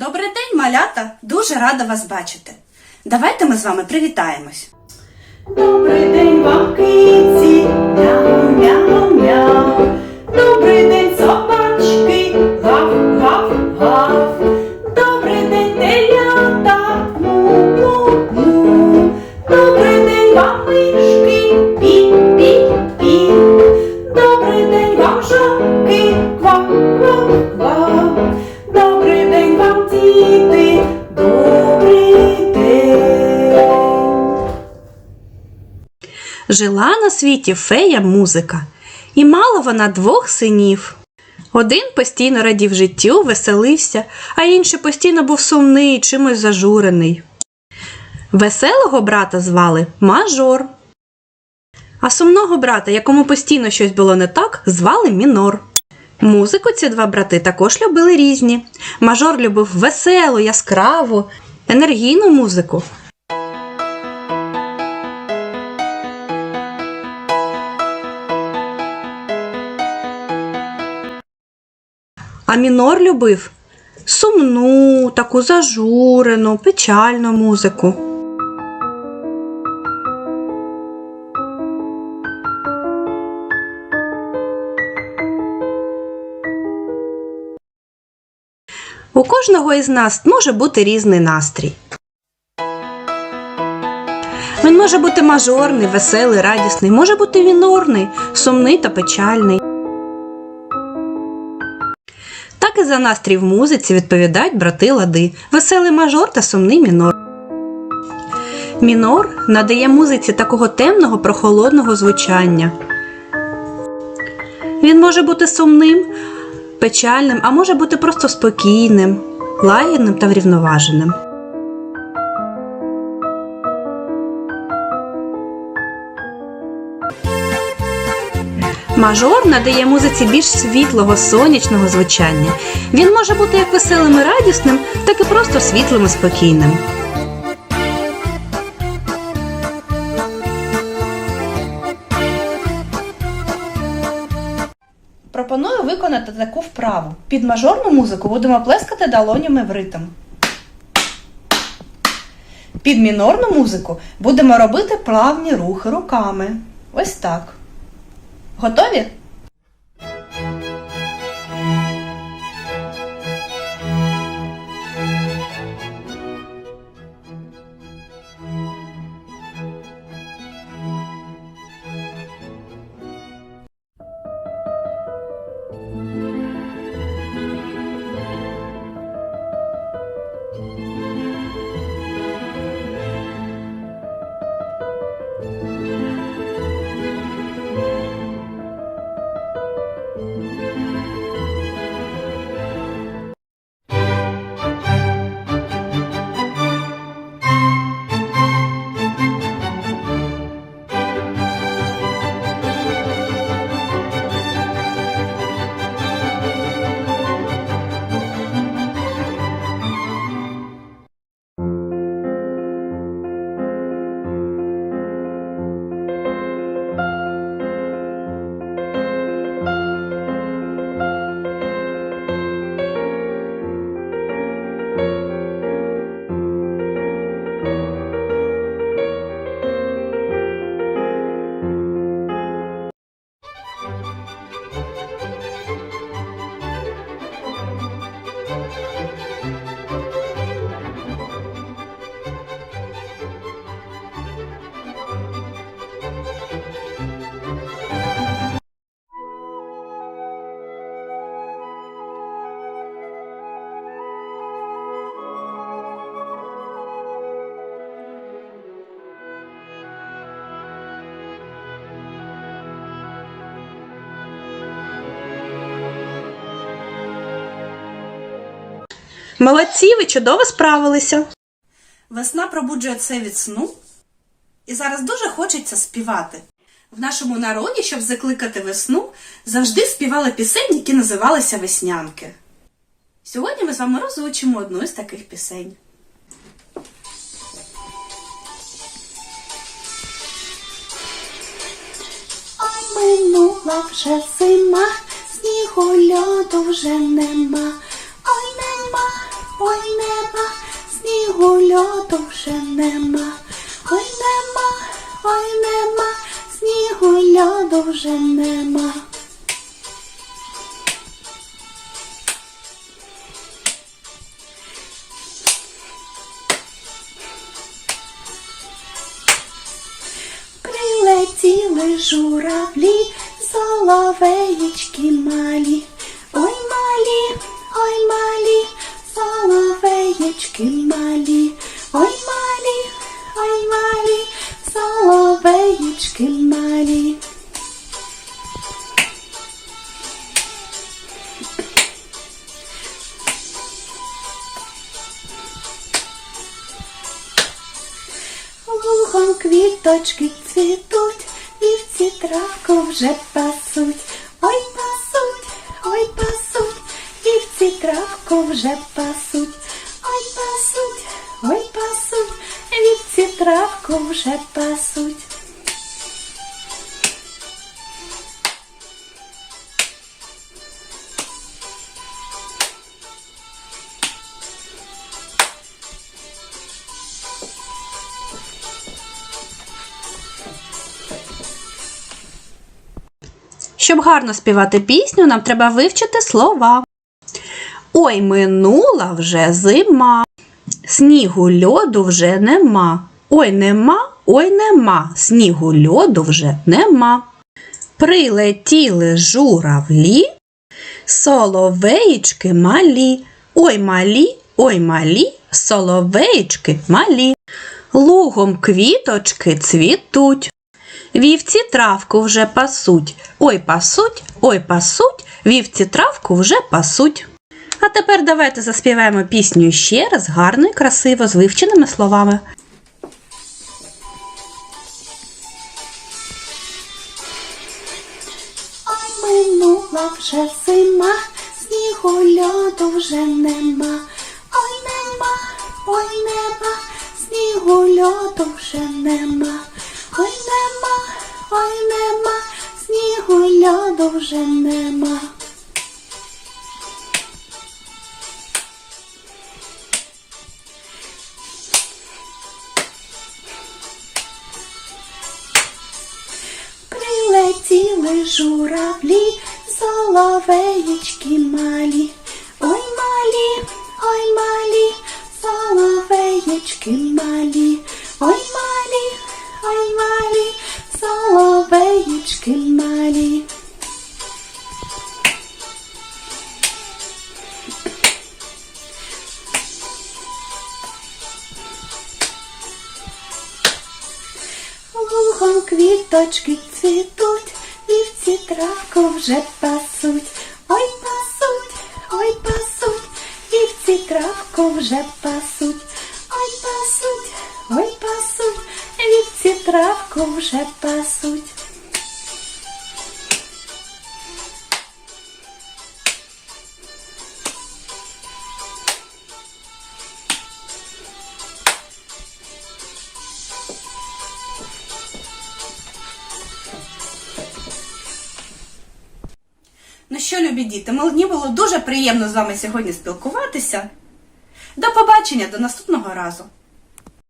Добрий день, малята! Дуже рада вас бачити. Давайте ми з вами привітаємось. Добрий день вам, киці, мяу, мяу, мяу. Добрий Жила на світі фея музика, і мала вона двох синів. Один постійно радів життю, веселився, а інший постійно був сумний, чимось зажурений. Веселого брата звали Мажор. А сумного брата, якому постійно щось було не так, звали Мінор. Музику ці два брати також любили різні. Мажор любив веселу, яскраву, енергійну музику. А мінор любив сумну, таку зажурену, печальну музику. У кожного із нас може бути різний настрій. Він може бути мажорний, веселий, радісний, може бути мінорний, сумний та печальний. За настрій в музиці відповідають брати лади, веселий мажор та сумний мінор. Мінор надає музиці такого темного прохолодного звучання. Він може бути сумним, печальним, а може бути просто спокійним, лагідним та врівноваженим. Мажор надає музиці більш світлого сонячного звучання. Він може бути як веселим і радісним, так і просто світлим і спокійним. Пропоную виконати таку вправу. Під мажорну музику будемо плескати долонями в ритм. Під мінорну музику будемо робити плавні рухи руками. Ось так. Готові? Молодці, ви чудово справилися. Весна пробуджує це від сну, і зараз дуже хочеться співати. В нашому народі, щоб закликати весну, завжди співали пісень, які називалися веснянки. Сьогодні ми з вами розучимо одну із таких пісень. Ой, минула вже зима, снігу льоду вже нема. Ой, нема, снігу льоду вже нема. Ой нема, ой нема, снігу льоду вже нема. Прилетіли журавлі, соловеєчки квіточки цвітуть, вівці травку вже пасуть. Ой, пасуть, ой, пасуть, вівці травку вже пасуть. Ой, пасуть, ой, пасуть, вівці травку вже пасуть. Щоб гарно співати пісню, нам треба вивчити слова. Ой, минула вже зима. Снігу льоду вже нема. Ой нема, ой нема. Снігу льоду вже нема. Прилетіли журавлі, соловеїчки малі. Ой малі, ой малі, соловеїчки малі. Лугом квіточки цвітуть. Вівці травку вже пасуть. Ой пасуть, ой пасуть, вівці травку вже пасуть. А тепер давайте заспіваємо пісню ще раз гарно і красиво з вивченими словами. Ой, минула вже зима, снігу льоду вже нема. Ой, нема, ой, нема, снігу льоду вже нема. Нема, ой, нема, снігу льоду вже нема. Прилетіли журавлі, соловеєчки малі. Лугом квіточки цвітуть, вівці травку вже пасуть. Ой, пасуть, ой, пасуть, вівці травку вже пасуть. Ой, пасуть, ой, пасуть, вівці травку вже пасуть. Любі діти, мені було дуже приємно з вами сьогодні спілкуватися. До побачення, до наступного разу!